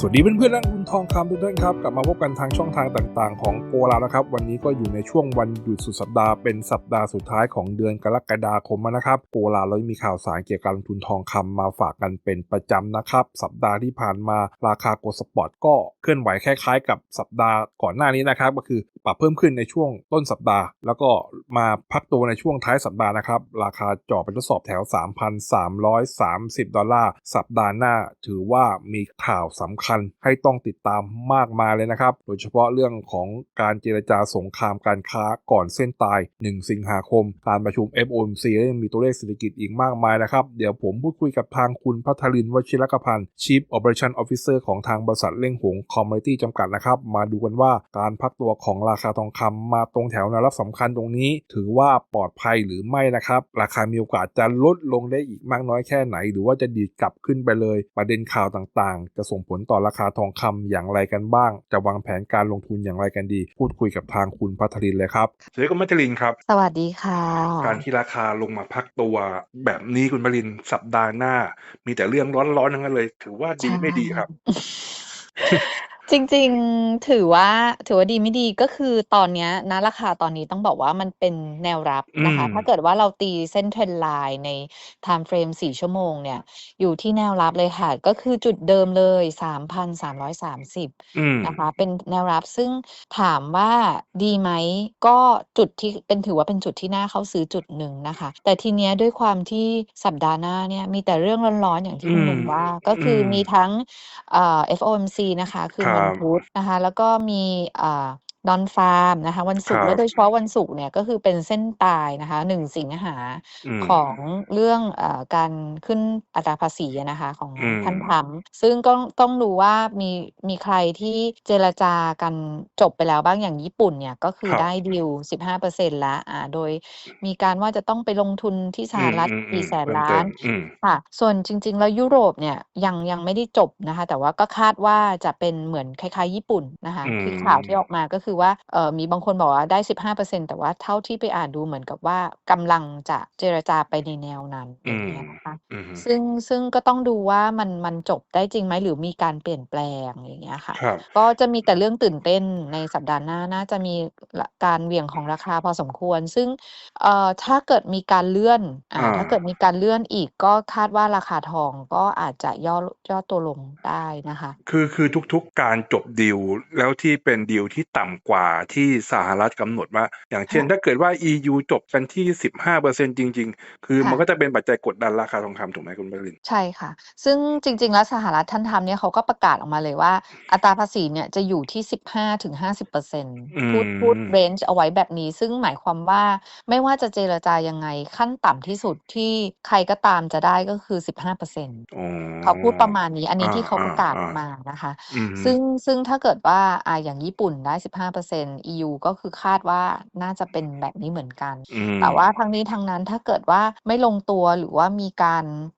สวัสดีเพื่อนๆนักลงทุนทองคำทุกท่านครับ กลับมาพบกันทางช่องทางต่างๆ ของโกลานะครับ วันนี้ก็อยู่ในช่วงวันหยุดสุดสัปดาห์เป็นสัปดาห์สุดท้ายของเดือนกรกฎาคมนะครับโกลาเรามีข่าวสารเกี่ยวกับการลงทุนทองคำมาฝากกันเป็นประจำนะครับ สัปดาห์ที่ผ่านมาราคาโกลสปอร์ตก็เคลื่อนไหวคล้ายๆ กับสัปดาห์ก่อนหน้านี้นะครับก็คือปรับเพิ่มขึ้นในช่วงต้นสัปดาห์ แล้วก็มาพักตัวในช่วงท้ายสัปดาห์นะครับ ราคาจ่อเป็นทดสอบแถว 3,330 ดอลลาร์ สัปดาห์หน้าถือว่ามีข่าวสำคัญให้ต้องติดตามมากมายเลยนะครับ โดยเฉพาะเรื่องของการเจรจาสงครามการค้าก่อนเส้นตาย 1 สิงหาคม การประชุม FOMC และยังมีตัวเลขเศรษฐกิจอีกมากมายนะครับ เดี๋ยวผมพูดคุยกับทางคุณพัทรินวชิรกพันธ์ Chief Operation Officer ของทางบริษัทเล่งหงคอมมูนิตี้จำกัดนะครับ มาดูกันว่าการพักตัวของราคาทองคำมาตรงแถวแนวรับสำคัญตรงนี้ ถือว่าปลอดภัยหรือไม่นะครับ ราคามีโอกาสจะลดลงได้อีกมากน้อยแค่ไหน หรือว่าจะดีดกลับขึ้นไปเลย ประเด็นข่าวต่างๆ จะส่งผลต่อราคาทองคำอย่างไรกันบ้าง จะวางแผนการลงทุนอย่างไรกันดี พูดคุยกับทางคุณพัทรินทร์เลยครับสวัสดีคุณพัทรินครับ สวัสดีค่ะ การที่ราคาลงมาพักตัว แบบนี้คุณพัทรินทร์สัปดาห์หน้า มีแต่เรื่องร้อนๆทั้งนั้นเลย ถือว่าดีไม่ดีครับ จริงๆ ถือว่าถือว่าดีไม่ดีก็คือตอนเนี้ยณราคาตอนนี้ต้องบอกว่ามันเป็นแนวรับอืนะคะถ้าเกิมดว่าเราตีเส้น Trend line ใน Time Frame 4ชั่วโมงเนี่ย อยู่ที่แนวรับเลยค่ะ ก็คือจุดเดิมเลย3,330อืม นะคะเป็นแนวรับซึ่งถามว่าดีไหมก็จุดที่เป็นถือว่าเป็นจุดที่น่าเข้าซื้อจุดหนึ่งนะคะ แต่ทีเนี้ยด้วยความที่สัปดาห์หน้าเนี่ยมีแต่เรื่องร้อนๆอย่างที่อืคุณมหนุ่มว่า ก็อืคือมมีทั้งอ่า FOMC นะคะ คืคนรัวันพุธนะคะ แล้วก็มีอ่า Non-farm นะคะ วันคศุกรัร์และบโดยเฉพาะวันศุกร์เนี่ยก็คือเป็นเส้นตายนะคะ1สิงหาอืมของเรื่องเอ่อการขึ้นอัตราภาษีอะนะคะของอืมท่าน Trump ซึ่งก็ต้องดูว่ามีมีใครที่เจรจากันจบไปแล้วบ้างอย่างญี่ปุ่นเนี่ยก็คืคอรับได้ดีล15%แล้วอ่าโดยมีการว่าจะต้องไปลงทุนที่สอืหรัฐมกี่ๆแสๆนเพิ่มล้าเตินมอืมค่ะส่วนจริง ๆ แล้วยุโรปเนี่ยยังยังไม่ได้จบนะคะ แต่ว่าก็คาดว่าจะเป็นเหมือนคล้ายๆ ญี่ปุ่นนะคะอืที่ข่าวที่มออกมาก็คือว่าเอ่อมีบางคนบอกว่าได้ 15%แต่ว่าเท่าที่ไปอ่านดูเหมือนกับว่ากำลังจะเจรจาไปในแนวนั้นอือย่างมเงี้ยนะคะอือฮึซึ่งซึ่งก็ต้องดูว่ามันมันจบได้จริงไหมหรือมีการเปลี่ยนแปลงอย่างเงี้ยค่ะครับก็จะมีแต่เรื่องตื่นเต้นในสัปดาห์หน้าน่าจะมีรการเหวี่ยงของราคาพอสมควร ซึ่งเอ่อถ้าเกิดมีการเลื่อนอ่าอาถ้าเกิดมีการเลื่อนอีกก็คาดว่าราคาทองก็อาจจะย่อย่อตัวลงได้นะคะ คือคือทุกๆการจบดีลแล้วที่เป็นดีลที่ต่ำกว่าที่สหรัฐกำหนดว่า อย่างเช่ค่นะถ้าเกิดว่า EU จบกันที่ 15%จริง ๆ คือค่มันะก็จะเป็นปัจจัยกดดันราคาทองคำถูกไหมคุณพัทรินทร์ใช่ค่ะ ซึ่งจริง ๆ แล้วสหรัฐท่าน Trump เนี่ยเขาก็ประกาศออกมาเลยว่า อัตราภาษีเนี่ยจะอยู่ที่ 15-50%อืพูดพูดมเรนจ์เอาไว้แบบนี้ ซึ่งหมายความว่าไม่ว่าจะเจรจายังไงขั้นต่ำที่สุดที่ใครก็ตามจะได้ก็คือ 15%อ๋อเขาพูดประมาณนี้อันอนี้ที่เขาประกาศออกามานะคะๆอือฮึซึ่งซึ่งถ้าเกิดว่าอ่าอย่างญี่ปุ่นได้15% EU ก็คือคาดว่าน่าจะเป็นแบบนี้เหมือนกันอืมแต่ว่าทั้งนี้ทั้งนั้นถ้าเกิดว่าไม่ลงตัวหรือว่ามีการเอ่อ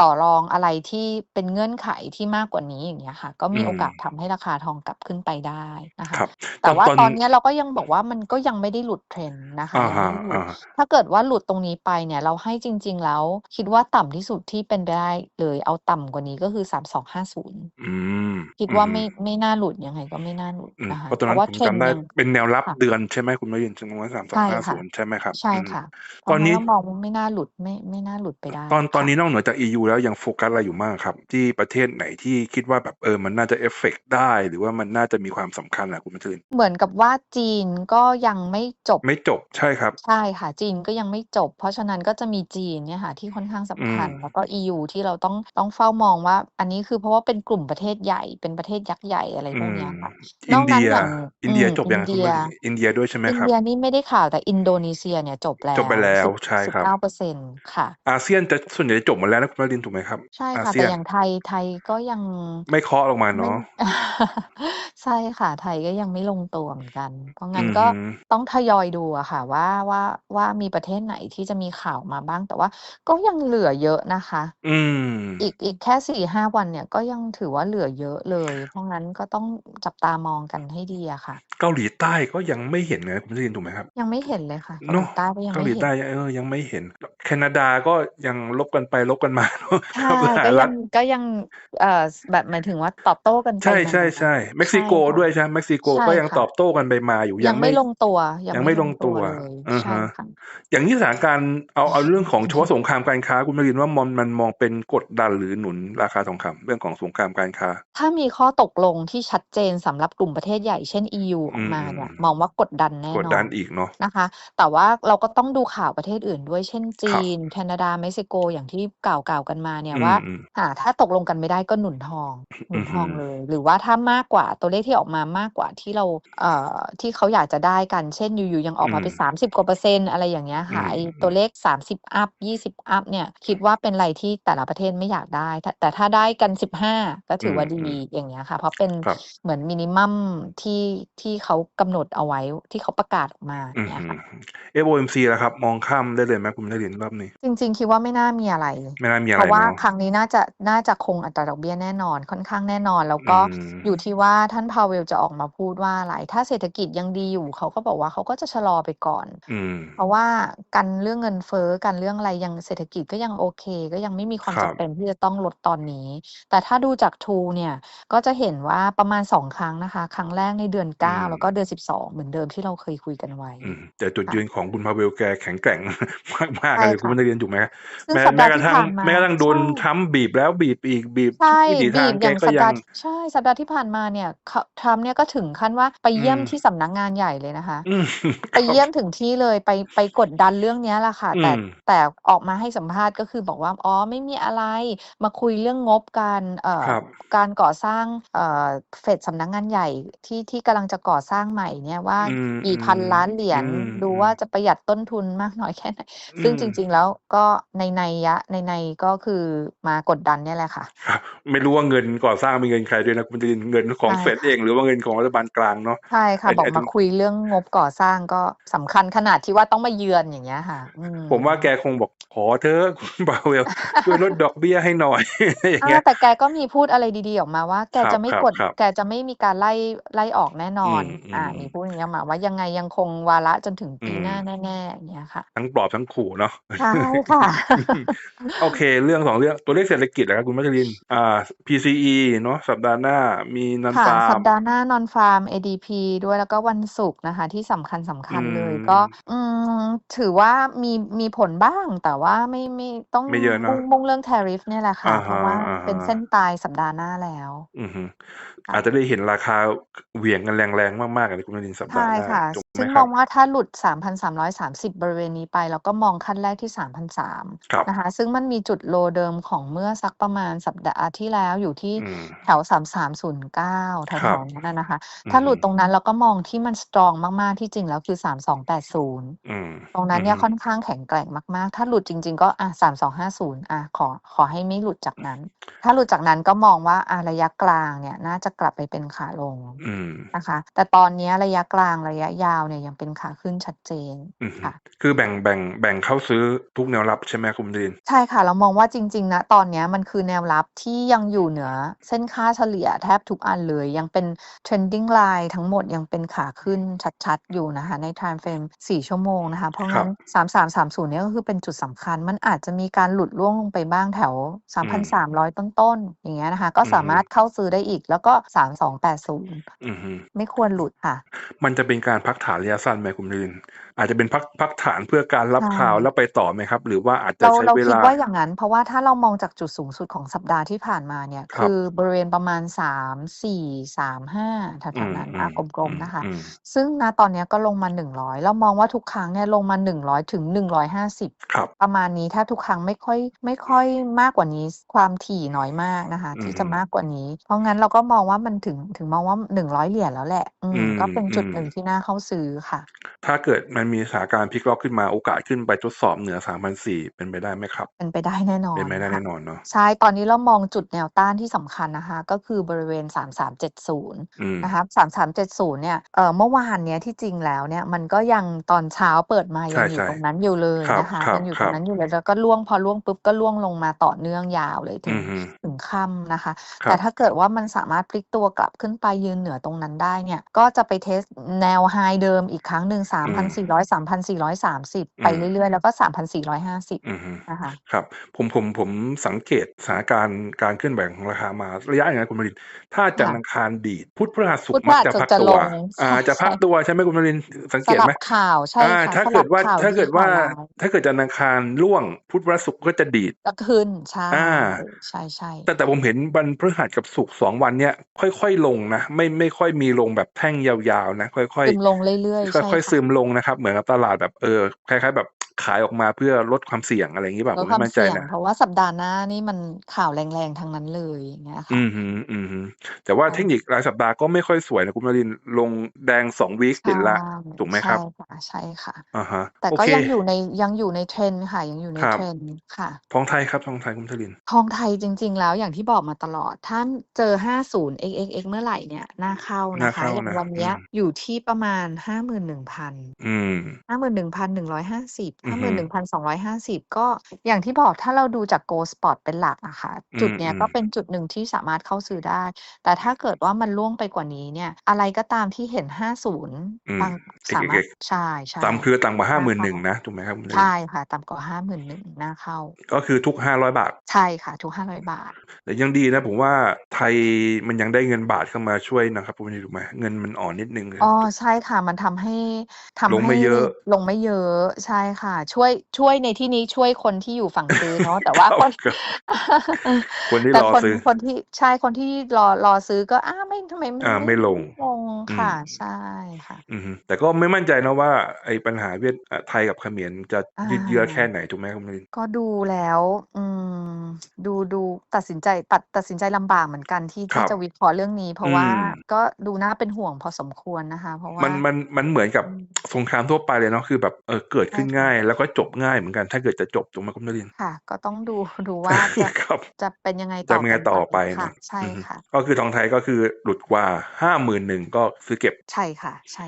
ต่อรองอะไรที่เป็นเงื่อนไขที่มากกว่านี้อย่างเงี้ยค่ะ ก็อืมีโอกาสมทำให้ราคาทองกลับขึ้นไปได้นะคคะรับตแต่อนว่าตอนตอนเนี้ยเราก็ยังบอกว่ามันก็ยังไม่ได้หลุด Trend นะคะอะยังฮะไม่ได้หลุดอาถ้าเกิดว่าหลุดตรงนี้ไปเนี่ยเราให้จริง ๆ แล้ว คิดว่าต่ำที่สุดที่เป็นไปได้เลยเอาต่ำกว่านี้ก็คือ3250อืมคิดอืว่าอฮึไม่ไม่น่าหลุดยังไงก็ไม่น่าหลุดอืมนะเพคะราะตอนเพนั้ราะนว่าผม Trend จำได้ยังเป็นแนวรับค่ะเดือนใช่ไหมคุณพัทรินทร์1ใช่ค่ะ3250ใช่ไหมครับใช่อืมค่ะเพตอราะนงั้นนี้เรามองว่าไม่น่าหลุดไม่ไม่น่าหลุดไปได้ตอนตอนค่ะนี้นอกเหนือจาก EU แล้วยังโฟกัสอะไรอยู่บ้างครับ ที่ประเทศไหนที่คิดว่าแบบเออมันน่าจะเอฟเฟกต์ได้ หรือว่ามันน่าจะมีความสำคัญอะคุณพัทรินทร์เหมือนกับว่าจีนก็ยังไม่จบไม่จบใช่ครับ ใช่ค่ะจีนก็ยังไม่จบ เพราะฉะนั้นก็จะมีจีนเนี่ยค่ะที่ค่อนข้างอืสำคัญมแล้วก็ EU ที่เราต้องต้องเฝ้ามองว่า อันนี้คือเพราะว่าเป็นกลุ่มประเทศใหญ่เป็นประเทศยักษ์ใหญ่อะไรอืพวกมเนี้ยค่ะนอิอนกเดนั้นียอย่างอิอืนเดียมจบอิยันงเดีคุณยพัทรินทร์อินเดียด้วยใช่ไหมอินครัเดีบยนี่ไม่ได้ข่าวแต่อินโดนีเซียเนี่ยจบแล้จบไปวแล้ว10ใช่ครับ19%ค่ะอาเซียนจะส่วนใหญ่จะจบหมดแล้วนะคุณพัทรินทร์ถูกไหมครับ?ใช่อาค่ะเซีแต่ยนอย่างไทยไทยก็ยังไม่เคาะลงมาไม่เนาะใช่ค่ะ ไทยก็ยังไม่ลงตัวเหมือนกัน เพราะอืงั้นอก็ฮึต้องทยอยดูอะค่ะ ว่าว่าว่ามีประเทศไหนที่จะมีข่าวมาบ้างแต่ว่า ก็ยังเหลือเยอะนะคะ อืมอีกอีกแค่4-5วันเนี่ยก็ยังถือว่าเหลือเยอะเลย เพราะงั้นก็ต้องจับตามองกันให้ดีอะค่ะ เกาหลีใต้ก็ยังไม่เห็นนะคุณพัทรินทร์ถูกไหมครับ?ยังไม่เห็นเลยค่ะเกาเนหาะลีใต้ก็ยังเกาไม่หลีเห็ใต้นเออยังไม่เห็น แคนาดาก็ยังลบกันกันไปลบกันมาเนาะใช่กับสหก็รัยัฐงก็ยังเอ่อแบบหมายถึงว่าตอบโต้กันไปใช่มาใช่ใช่เม็กซิใช่โกค่ะด้วยใช่ไหมเม็กซิโกใช่ก็ยังค่ะตอบโต้กันไปมาอยู่ยัยังงไม่ไม่ลงตัวยังยังไม่ไม่ลลงงตัตัววเลยอ่าใช่ฮะค่ะอย่างนี้สถานการณ์เอาเอาเรื่องของเฉพาะสงครามการค้าคุณมารินว่ามองมันมองเป็นกดดันหรือหนุนราคาทองคำเรื่องของสงครามการค้า ถ้ามีข้อตกลงที่ชัดเจนสำหรับกลุ่มประเทศใหญ่เช่น EU ออือกมมาอืมเนี่ยมองว่ากดดันแน่กดนอดันนอีกเนาะนะคะ แต่ว่าเราก็ต้องดูข่าวประเทศอื่นด้วยเช่นคจีรับนแคนาดาเม็กซิโกอย่างที่กล่าวๆกันมาเนี่ยอืว่ามอืมอ่าถ้าตกลงกันไม่ได้ก็หนุนทอง หนุอืนอทฮึองเลย หรือว่าถ้ามากกว่าตัวเลขที่ออกมามากกว่าที่เราเอ่อที่เขาอยากจะได้กันเช่นอยู่ๆยังอออืกมามเป็น30กว่าเปอร์เซ็นต์อะไรอย่างเงี้ยอืค่ะมไอ้อืตัวมเลข30อัป20อัปเนี่ยคิดว่าเป็นอะไรที่แต่ละประเทศไม่อยากได้ถ้าแต่ถ้าได้กัน15ก็อืถือมว่าอืดีมอย่างเงี้ยค่ะ เพราะเป็นครับเหมือนมินิมัมที่ที่เขากำหนดเอาไว้ที่เขาประกาศออกมาออืย่างอเงี้ยฮึค่ะ FOMC ล่ะครับ มองข้ามได้เลยไหมคุณมารินรอบนี้ จริง ๆ คิดว่าไม่น่ามีอะไรไม่น่ามีเพอะไรราะว่าเนาะครั้งนี้น่าจะน่าจะคงอัตราดอกเบี้ยแน่นอนค่อนข้างแน่นอน แล้วอืก็มอยู่ที่ว่าท่าน Powell จะออกมาพูดว่าอะไร ถ้าเศรษฐกิจยังดีอยู่เขาก็บอกว่าเขาก็จะชะลอไปก่อนอืมเพราะว่ากันเรื่องเงินเฟ้อกันเรื่องอะไรยังเศรษฐกิจก็ยังโอเค ก็ยังไม่มีความครัจำบเป็นที่จะต้องลดตอนนี้ แต่ถ้าดูจาก True เนี่ยก็จะเห็นว่าประมาณ2ครั้งนะคะ ครั้งแรกในเดือนอืม9แล้วก็เดือน12เหมือนเดิมที่เราเคยคุยกันไว้อืมแต่จุดค่ะยืนของคุณ Powell แกแข็งแกร่งมากๆใช่เลยคุณค่ะมารินถูกไหมซึ่งแม้สัปแม้ดาห์กระที่ทั่งผ่านมาแม้กระทั่งโดใช่นทรัมป์บีบแล้วบีบอีกบีบใช่ทุกวิถีบีทางบแกอย่างก็สัปยัดางห์ใช่สัปดาห์ที่ผ่านมาเนี่ยเขาทรัมป์เนี่ยก็ถึงขั้นว่าไปอืเยี่ยมมที่สำนักงานใหญ่เลยนะคะอืมไปครับเยี่ยมถึงที่เลยไปไปกดดันเรื่องเนี้ยแหละค่ะอืแต่มแต่ออกมาให้สัมภาษณ์ก็คือบอกว่าอ๋อไม่มีอะไรมาคุยเรื่องงบการเอ่อครับการก่อสร้างเอ่อเฟดสำนักงานใหญ่ที่ที่กำลังจะก่อสร้างใหม่เนี่ยว่าอืมกี่อืพันมล้านเหรียอืญมดูอืว่ามจะประหยัดต้นทุนมากน้อยแค่ไหนอืซึ่งมจริง ๆ แล้วก็ในนัยยะในในก็คือมากดดันเนี่ยแหละค่ะ ครับ ไม่รู้ว่าเงินก่อสร้างเป็นเงินใครด้วยนะคุณมารินเงินของใช่เฟดค่ะเองหรือว่าเงินของรัฐบาลกลางเนาะใช่ค่ะไอ้บอกไอ้ตรมางคุยเรื่องงบก่อสร้างก็สำคัญขนาดที่ว่าต้องมาเยือนอย่างเงี้ยค่ะอืมผมว่าแกคงบอกขอเถอะคุณ Powell ช่วยลดดอกเบี้ยให้หน่อยอย่างอาเงี้ยแต่แกก็มีพูดอะไรดีๆออกมาว่า แกครัจะบไม่ครับกดครับแกจะไม่มีการไล่ไล่ออกแน่นอือนมอือ่ามมีพูดอย่างเงี้ยมาว่ายังไงยังคงวาระจนถึงอืปีมหน้าแน่ๆอย่างเงี้ยค่ะ ทั้งปลอบทั้งขู่เนาะใช่ค่ะโอเค เรื่องสองเรื่องตัวเลขเศรษฐกิจนะครับคุณมัชรินอ่า PCE เนาะสัปดาห์หน้ามีนอนค่ะฟาสัร์ปมดาห์หน้านอนฟาร์ม ADP ด้วยแล้วก็วันศุกร์นะคะ ที่สำคัญสำอืคัญเลยมก็ อืมถือว่ามีมีผลบ้างแต่ว่าไม่ไม่ต้องไม่เยอะมุ่เนาะงมุ่งเรื่อง tariff เนี่ยแหละอะค่ะ เพฮะราะว่าอะเป็นฮะเส้นตายสัปดาห์หน้าแล้ว อื อฮึค่อาจะจะได้เห็นราคาเหวี่ยงกันแรงๆ มากๆอะคุณมัชรินสัปใช่ดาห์หน้าค่ะถูกไหซึม่งคมรัอบงว่าถ้าหลุด 3,330 บริเวณนี้ไปเราก็มองขั้นแรกที่3,300ครับนะคะ ซึ่งมันมีจุด low เดิมของเมื่อสักประมาณสัปดาห์ที่แล้วอยู่ที่อืมแถว 3309แครัถบวๆนั้นน่ะนะคะอืถ้าอหฮลุึดตรงนั้นเราก็มองที่มันสตรองมากๆ ที่จริงแล้วคือ 3280อืมตรงนั้อืนอเนี่ฮึยค่อนข้างแข็งแกร่งมากๆ ถ้าหลุดจริง ๆ ก็อะ3250อะขอขอให้ไม่หลุดจากนั้น ถ้าหลุดจากนั้นก็มองว่าอะระยะกลางเนี่ยน่าจะกลับไปเป็นขาลงอืมนะคะ แต่ตอนเนี้ยระยะกลางระยะยาวเนี่ยยังเป็นขาขึ้นชัดเจนอือฮึค่ะคือแบ่งแบ่งแบ่งเข้าซื้อทุกแนวรับใช่ไหมคุณมัชริน ใช่ค่ะ เรามองว่าจริงๆณตอนเนี้ยมันคือแนวรับที่ยังอยู่เหนือเส้นค่าเฉลี่ยแทบทุกอันเลย ยังเป็น trending line ทั้งหมดยังเป็นขาขึ้นชัดๆ อยู่นะคะ ใน time frame 4 ชั่วโมงนะคะ เพราะครังั้บน3330เนี่ยก็คือเป็นจุดสำคัญ มันอาจจะมีการหลุดร่วงลงไปบ้างแถวอืม3,300 ต้นๆอย่างเงี้ยนะคะ ก็อือสาฮึมารถเข้าซื้อได้อีก แล้วก็3280อือฮึไม่ควรหลุดค่ะ มันจะเป็นการพักฐานระยะสั้นไหมคุณมัชรินอาจจะเป็นพักพักฐานเพื่อการรัใชบข่าว่แล้วไปต่อไหมครับ หรือว่าอาจจะเราใช้เราเวคิดลาว่าอย่างงั้น เพราะว่าถ้าเรามองจากจุดสูงสุดของสัปดาห์ที่ผ่านมาเนี่ยคครับือบริเวณประมาณ3435แถอืวมๆนั้นอือะมกลอืมมๆนะคะอืมซึ่งณตอนเนี้ยก็ลงมา100เรามองว่าทุกครั้งเนี่ยลงมา100ถึง150ครับประมาณนี้ถ้าทุกครั้งไม่ค่อยไม่ค่อยมากกว่านี้ความถี่น้อยมากนะคะอืที่อจะฮึมากกว่านี้ เพราะงั้นเราก็มองว่ามันถึงถึงมองว่า100เหรียญแล้วแหละอือืมมก็เป็นอืจุดมหนึ่งที่น่าเข้าซื้อค่ะ ถ้าเกิดมันมีสถานการณ์พลิกล็อกขึ้นมาโอกาสขึ้นไปทดสอบเหนือ 3,400 เป็นไปได้ไหมครับ?เป็นไปได้แน่นอเป็นนไปได้ค่ะแน่นอนเนาะ ใช่ ตอนนี้เรามองจุดแนวต้านที่สำคัญนะคะ ก็คือบริเวณ 3370อืมนะคะ3370 เนี่ย เอ่อ เมื่อวานเนี้ยที่จริงแล้วเนี่ย มันก็ยังตอนเช้าเปิดมาใยังอยู่ช่ตรงนั้นอยู่เลยๆครับนะคะครัยับงอยู่คตรรังบนั้นอยู่เลย แล้วก็ร่วงพอร่วงปุ๊บก็ร่วงลงมาต่อเนื่องยาวเลยถึอืงอฮึถึ งค่ำนะคะครัแต่บถ้าเกิดว่ามันสามารถพลิกตัวกลับขึ้นไปยืนเหนือตรงนั้นได้เนี่ย ก็จะไปเทสต์แนวไฮเดิมอีกครั้งหนึ่งอืม3,400 3,430อืไปมเรื่อยๆ แล้วก็ 3,450อือฮึนะคะครับผมผมผมสังเกตสถานการณ์การเคลื่อนไหวของราคามาระยะอย่างนั้นคุณมาริน ถ้าจันทร์ค่ะอังคารดีดพุธพฤหัสศุพุกธร์พฤมักหัสจะศุพักกร์จะตัวลงอ่าใช่จะพักใช่ตัวใช่ไหมคุณมารินสังสเกตลัไหบมข่าวใช่อ่าค่ะถ้าสเกิลัดบว่าข่าวถ้าดีเกิดข่าว่าวร้ายถ้าเกิดจันทร์อังคารร่วงพุธพฤหัสศุกร์ก็จะดีดก็ขึ้นใช่อาใช่ๆแต่แต่ผมเห็นวันพฤหัสกับศุกร์2วันเนี้ยค่อยๆลงนะไม่ไม่ค่อยมีลงแบบแท่งยาวๆนะค่อยซึมลงเรื่อยๆๆใช่ค่อยๆค่ซึะมลงนะครับ เหมือนกับตลาดแบบเออคล้ายๆ แบบ ขายออกมาเพื่อลดความเสี่ยงอะไรอย่างงี้เปล่าลผดมคไม่วามมั่นใจเสี่ยงนะเพราะว่าสัปดาห์หน้านี่มันข่าวแรงๆทั้งนั้นเลยอย่างเงี้ยอืค่ะอฮึอือฮึแต่ว่าใช่เทคนิครายสัปดาห์ก็ไม่ค่อยสวยนะคุณมารินลงแดง2วีกใชติ่ดแล้วถูกไหมใชครั่บ?ค่ะใช่ค่ะอะฮะ แต่โอก็เค ยังอยู่ในยังอยู่ใน trend ค่ะ ยังอยู่ในครับ trend ค่ะ ทองไทยครับทองไทยคุณมารินทองไทยจริง ๆ แล้วอย่างที่บอกมาตลอด ถ้าเจอ 50 xxx เมื่อไหร่เนี่ยน่าเข้าน่านะคะ เข้าอย่างนะ วันอืเนี้ยม อยู่ที่ประมาณ 51,000 อืม 51,150อือฮึ51,250ก็อย่างที่บอกถ้าเราดูจาก Gold Spot เป็นหลักอะค่ะอืจุดเนี้ยมก็ๆเป็นจุดหนึ่งที่สามารถเข้าซื้อได้ แต่ถ้าเกิดว่ามันล่วงไปกว่านี้เนี่ย อะไรก็ตามที่เห็น50อืบามงสามารถ xxx ใช่ต่ำคือต่ำกว่าๆน่าเข้า51,000นะถูกไหมครับคุณมาใชริน่ค่ะต่ำกว่า51,000น่าเข้า ก็คือทุก500บาท ใช่ค่ะ ทุก500บาท แต่ยังดีนะผมว่าไทยมันยังได้เงินบาทเข้ามาช่วยนะครับคุณมารินถูกไหมเงินมันอ่อนนิดหนึ่งอ๋อถูกใช่ค่ะมันทำให้ทลำงให้ไม่เยอะลงไม่เยอะใช่ค่ะช่วยช่วยในที่นี้ช่วยคนที่อยู่ฝั่งซื้อเนาะแต่คว่ารับคนครับคนที่แต่รอคนซื้อคนที่ใช่คนที่รอรอซื้อก็อ้าวไม่ทำไมมันอาไม่ไม่ลงลงอืค่ะมใช่ค่ะอือฮึแต่ก็ไม่มั่นใจนะว่า ไอ้ปัญหาเวียดอ่าไทยกับเขมรจะอายืดเยื้อแค่ไหนถูกไหมครับคุณมาริน?ก็ดูแล้ว อืมดูดูตัดสินใจตัดตัดสินใจลำบากเหมือนกันที่คที่รับจะวิเคราะห์เรื่องนี้ เพอืราะว่ามก็ดูน่าเป็นห่วงพอสมควรนะคะ เพราะว่มัานมันมันเหมือนกับอืมสงครามทั่วไปเลยเนาะคือแบบเอ่อเกิดใช่ขึ้นค่ง่าะยแล้วก็จบง่ายเหมือนกันถ้าเกิดจะจบถูกไหมคุณมาริน?ค่ะ ก็ต้องดูดูว่าจะครับจะเป็นยังไงจะต่อเป็นไปไงต่อไปค่ะเนาะใช่อือฮึค่ะ ก็คือทองไทยก็คือหลุดกว่า51,000ก็ซื้อเก็บใช่ค่ะ ใช่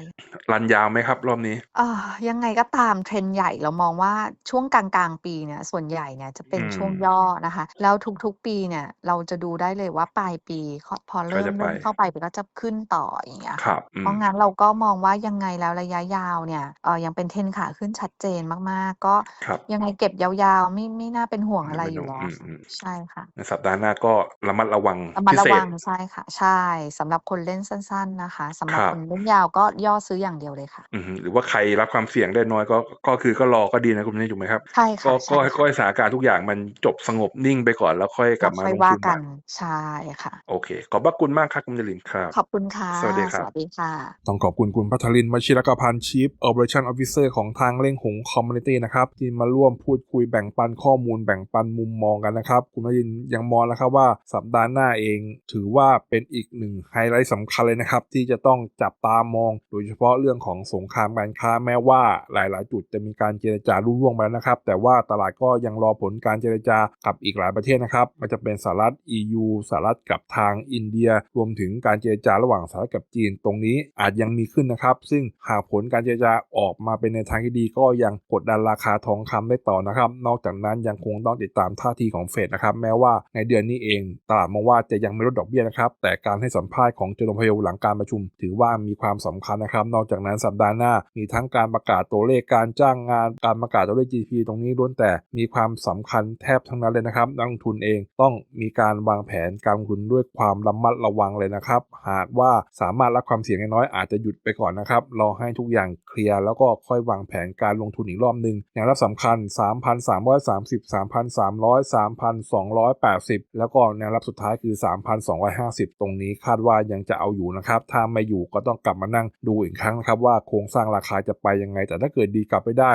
รันยาวไหมครับ รอบนี้?เอ่อยังไงก็ตาม trend ใหญ่เรามองว่าช่วงกลางๆปีเนี่ยส่วนใหญ่เนี่ยจะเป็อืนช่วงมย่อนะคะ แล้วทุกๆปีเนี่ยเราจะดูได้เลยว่าปลายปีคพอก็เริ่มจะไปเริ่มเข้าไปมันก็จะขึ้นต่ออย่างเงี้ยคค่ะรับอืเพราะมงั้นเราก็มองว่ายังไงแล้วระยะยาวเนี่ยเอ่อยังเป็น trend ขาขึ้นชัดเจนมากๆ ก็ครับ ยังไงเก็บยาว ๆ ไม่ไม่น่าเป็นห่วงไม่อะไรเป็นอยูห่่วงแล้วอืค่ะ มใช่ค่ะ ๆในสัปดาห์หน้าก็ระมัดระวังระมัพดิเศระวัษงใช่ค่ะ ใช่สำหรับคนเล่นสั้น ๆ นะคะสำหครับครับนเล่นยาวก็ย่อซื้ออย่างเดียวเลยค่ะ อือฮึหรือว่าใครรับความเสี่ยงได้น้อยก็ก็คือก็รอก็ดีนะคุณมารินถูกไหมครับ?ใช่คก็่ะ ก็ใช่ก็ค่ะ ให้สถานการณ์ทุกอย่างมันจบสงบนิ่งไปก่อนแล้วค่อยกแลลั้บวมาค่อยลงว่าทุนกัใหม่ นใช่ค่ะ โอเค ขอบพระคุณมากครับคุณมารินครับ ขอบคุณค่ะ สวัสดีคสรับ วัสดีค่ะ ต้องขอบคุณคุณภัทรินวชิรกพันธ์ Chief Operation Officer ของทางเล่งหงคอมนิตีนะครับที่มาร่วมพูดคุยแบ่งปันข้อมูลแบ่งปันมุมมองกันนะครับ คุณภัทรินยังมองนะครับว่าสัปดาห์หน้าเอง ถือว่าเป็นอีกหนึ่งไฮไลต์สำคัญเลยนะครับ ที่จะต้องจับตามอง โดยเฉพาะเรื่องของสงครามการค้าแม้ว่าหลาย ๆ จุดจะมีการเจรจาลุล่วงไปแล้วนะครับ แต่ว่าตลาดก็ยังรอผลการเจรจากับอีกหลายประเทศนะครับม่ว่าจะเป็นสหรัฐ EU สหรัฐกับทางอินเดีย รวมถึงการเจรจาระหว่างสหรัฐกับจีน ตรงนี้อาจยังมีขึ้นนะครับ ซึ่งหากผลการเจรจาออกมาเป็นในทางที่ดีก็ยังกดดันราคาทองคำได้ต่อนะครับ นอกจากนั้นยังคงต้องติดตามท่าทีของเฟดนะครับ แม้ว่าในเดือนนี้เอง ตลาดมองว่าจะยังไม่ลดดอกเบี้ยนะครับ แต่การให้สัมภาษณ์ของเจอร์มพาเวลหลังการประชุม ถือว่ามีความสำคัญนะครับ นอกจากนั้นสัปดาห์หน้า มีทั้งการประกาศตัวเลขการจ้างงาน การประกาศตัวเลข GDP ตรงนี้ล้วนแต่มีความสำคัญแทบทั้งนั้นเลยนะครับ นักลงทุนเองต้องมีการวางแผนการลงทุนด้วยความระมัดระวังเลยนะครับ หากว่าสามารถรับความเสี่ยงน้อยอาจจะหยุดไปก่อนนะครับ รอให้ทุกอย่างเคลียร์แล้วก็ค่อยวางแผนการลงทุนอีกรอบหนึ่งแนวรับสำคัญ 3,330 3,300 3,280 แล้วก็แนวรับสุดท้ายคือ 3,250 ตรงนี้คาดว่ายังจะเอาอยู่นะครับ ถ้าไม่อยู่ก็ต้องกลับมานั่งดูอีกครั้งนะครับว่าโครงสร้างราคาจะไปยังไง แต่ถ้าเกิดดีกลับไปได้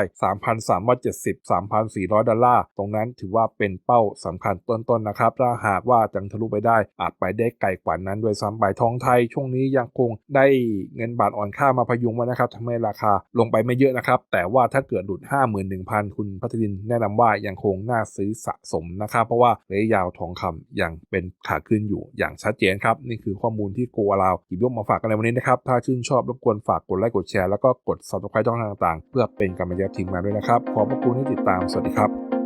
3,370 3,400 ดอลลาร์ ตรงนั้นถือว่าเป็นเป้าสำคัญต้นๆนะครับ ถ้าหากว่าจังทะลุไปได้ อาจไปได้ไกลกว่านั้นด้วยซ้ำไปทองไทย ช่วงนี้ยังคงได้เงินบาทอ่อนค่ามาพยุงไว้นะครับทำให้ราคาลงไปไม่เยอะนะครับ แต่ว่าถ้าเกิดหลุด51,000 คุณพัทรินแนะนำว่ายังคงน่าซื้อสะสมนะครับ เพราะว่าระยะยาวทองคำยังเป็นขาขึ้นอยู่อย่างชัดเจนครับ นี่คือข้อมูลที่โกวาลาวหยิบยกมาฝากกันในวันนี้นะครับ ถ้าชื่นชอบรบกวนฝากกดไลค์กดแชร์แล้วก็กด subscribe ช่องทางต่างๆ เพื่อเป็นกำลังใจให้ทีมงานด้วยนะครับ ขอบพระคุณที่ติดตามสวัสดีครับ